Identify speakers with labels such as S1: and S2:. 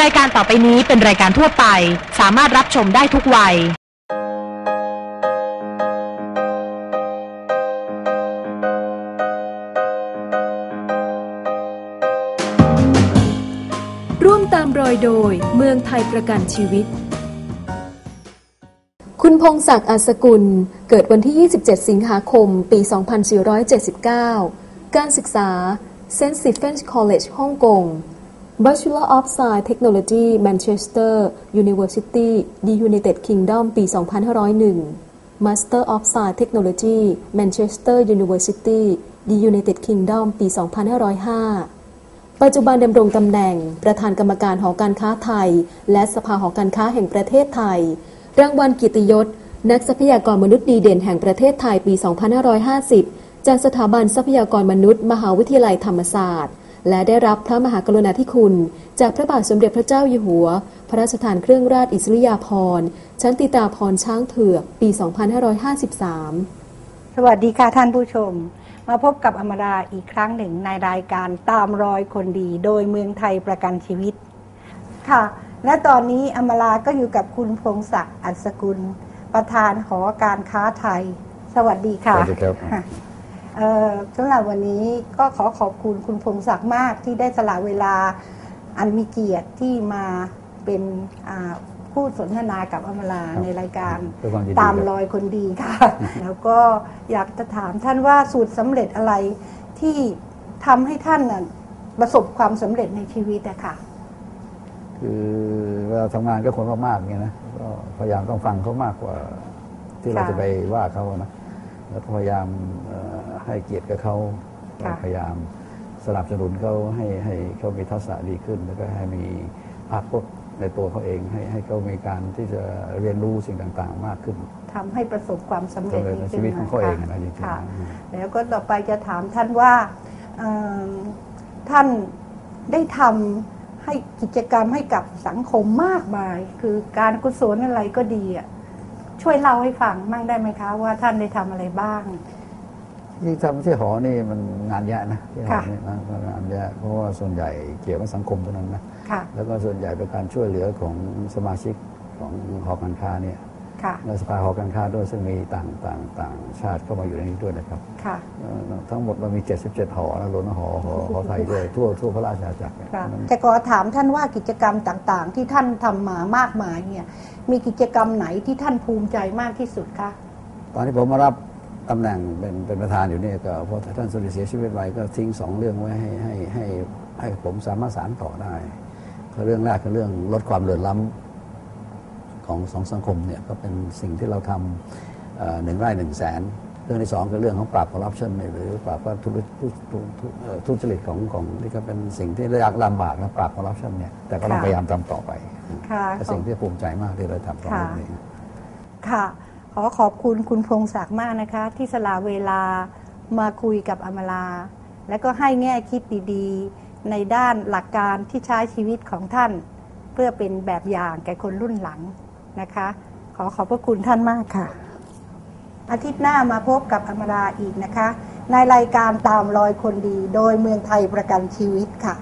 S1: รายการต่อไปนี้เป็นรายการทั่วไป สามารถรับชมได้ทุกวัย
S2: ร่วมตามรอยโดยเมืองไทยประกันชีวิต คุณพงศักดิ์อัศกุล เกิดวันที่ 27 สิงหาคม ปี 2479 การศึกษา St. Stephen's College ฮ่องกง Bachelor of Science Technology Manchester University The United Kingdom ปี 2501 Master of Science Technology Manchester University The United Kingdom ปี 2505 ปัจจุบันดำรงตำแหน่ง ประธานกรรมการหอการค้าไทย และสภาหอการค้าแห่งประเทศไทย รางวัลกิตยศ นักทรัพยากรมนุษย์ดีเด่นแห่งประเทศไทยปี 2550 จากสถาบันทรัพยากรมนุษย์ มหาวิทยาลัยธรรมศาสตร์ และได้รับพระมหากรุณาธิคุณ จากพระบาทสมเด็จพระเจ้าอยู่หัว พระราชทานเครื่องราชอิสริยาภรณ์ชั้นติตาภรณ์ช้างเผือกปี 2553
S3: สวัสดีค่ะท่านผู้ชม มาพบกับอมราอีกครั้งหนึ่งในรายการตามรอยคนดี โดยเมืองไทยประกันชีวิต ค่ะ และตอนนี้อมราก็อยู่กับคุณพงศักดิ์อัศกุล ประธานหอการค้าไทย สวัสดีค่ะ
S4: สวัสดีครับะ
S3: เอ่อ สำหรับวันนี้ก็ขอขอบคุณคุณพงศักดิ์มากที่ได้สละเวลาอันมีเกียรติที่มาเป็นอ่าผู้สนทนากับอมรา
S4: ครับ
S3: ในรายการ
S4: ด้วยความยินดี
S3: ตาม
S4: ครับ
S3: รอยคนดีค่ะ แล้วก็อยากจะถามท่านว่าสูตรสำเร็จอะไรที่ทำให้ท่านน่ะประสบความสำเร็จในชีวิตอะค่ะ
S4: คือเวลาทำงานก็คนมากๆเนี่ยนะก็พยายามต้องฟังเขามากกว่า ที่เรา
S3: ค่ะ
S4: จะไปว่าเขานะ แล้วก็พยายามเอ่อให้เกียรติกับเขา
S3: ค่ะ
S4: พยายามสนับสนุนเขาให้ให้เขามีทักษะดีขึ้น แล้วก็ให้มีภาคพจน์ในตัวเขาเองให้ให้เขามีการที่จะเรียนรู้สิ่งต่างๆ มากขึ้น
S3: ทำให้ประสบความสำเร็จ
S4: สำเร็จในชีวิตของเขาเองนะจริงๆ
S3: ค่ะ
S4: อืม
S3: แล้วก็ต่อไปจะถามท่านว่าเอิ่มท่านได้ทำให้กิจกรรมให้กับสังคมมากมาย คือการกุศลอะไรก็ดีอะ ช่วยเล่าให้ฟังมั่งได้ไหมคะ ว่าท่านได้ทำอะไรบ้าง
S4: ที่ทำที่หอนี่มันงานเยอะนะที่หอ
S3: ค่ะ
S4: นี่นะงานเยอะเพราะว่าส่วนใหญ่เกี่ยวกับสังคมเท่านั้นนะ
S3: ค่ะ
S4: แล้วก็ส่วนใหญ่เป็นการช่วยเหลือของสมาชิกของหอการค้าเนี่ย
S3: ค่ะ
S4: และสภาหอการค้าด้วยซึ่งมีต่างต่างต่างชาติเข้ามาอยู่ในนี้ด้วยนะครับ
S3: ค่ะ
S4: เอ่อทั้งหมดมันมี 77 หอนะรวมทั้งหอหอหอไทยด้วยทั่วทั่วพระราชอาณาจักรเนี่ย
S3: ค่ะ
S4: มัน
S3: แต่ขอถามท่านว่ากิจกรรมต่างๆ ที่ท่านทำมามากมายเนี่ยมีกิจกรรมไหนที่ท่านภูมิใจมากที่สุดคะ
S4: ตอนที่ผมมารับตำแหน่งเป็นเป็นประธานอยู่เนี่ยก็พอท่านสุริเสียชีวิตไปก็ทิ้งสองเรื่องไว้ให้ให้ให้ให้ผมสามารถสานต่อได้ก็เรื่องแรกคือเรื่องลดความเหลื่อมล้ำ ของสองสังคมเนี่ยก็เป็นสิ่งที่เราทำหนึ่งไร่หนึ่งแสนเรื่องที่สองคือเรื่องของปราบคอร์รัปชันหรือปราบว่าทุจริตของของที่ก็เป็นสิ่งที่ยากลำบากนะปราบคอร์รัปชันเนี่ยแต่ก็ต้องพยายามทำต่อไปเป็นสิ่งที่ภูมิใจมากที่เราทำตรงนี้
S3: ค่ะ ขอขอบคุณคุณพงศักดิ์มากนะคะ ที่สละเวลามาคุยกับอมราและก็ให้แง่คิดดีๆ ในด้านหลักการที่ใช้ชีวิตของท่าน เพื่อเป็นแบบอย่างแก่คนรุ่นหลัง นะคะ ขอขอบพระคุณท่านมากค่ะ อาทิตย์หน้ามาพบกับอมราอีกนะคะ ในรายการตามรอยคนดีโดยเมืองไทยประกันชีวิตค่ะ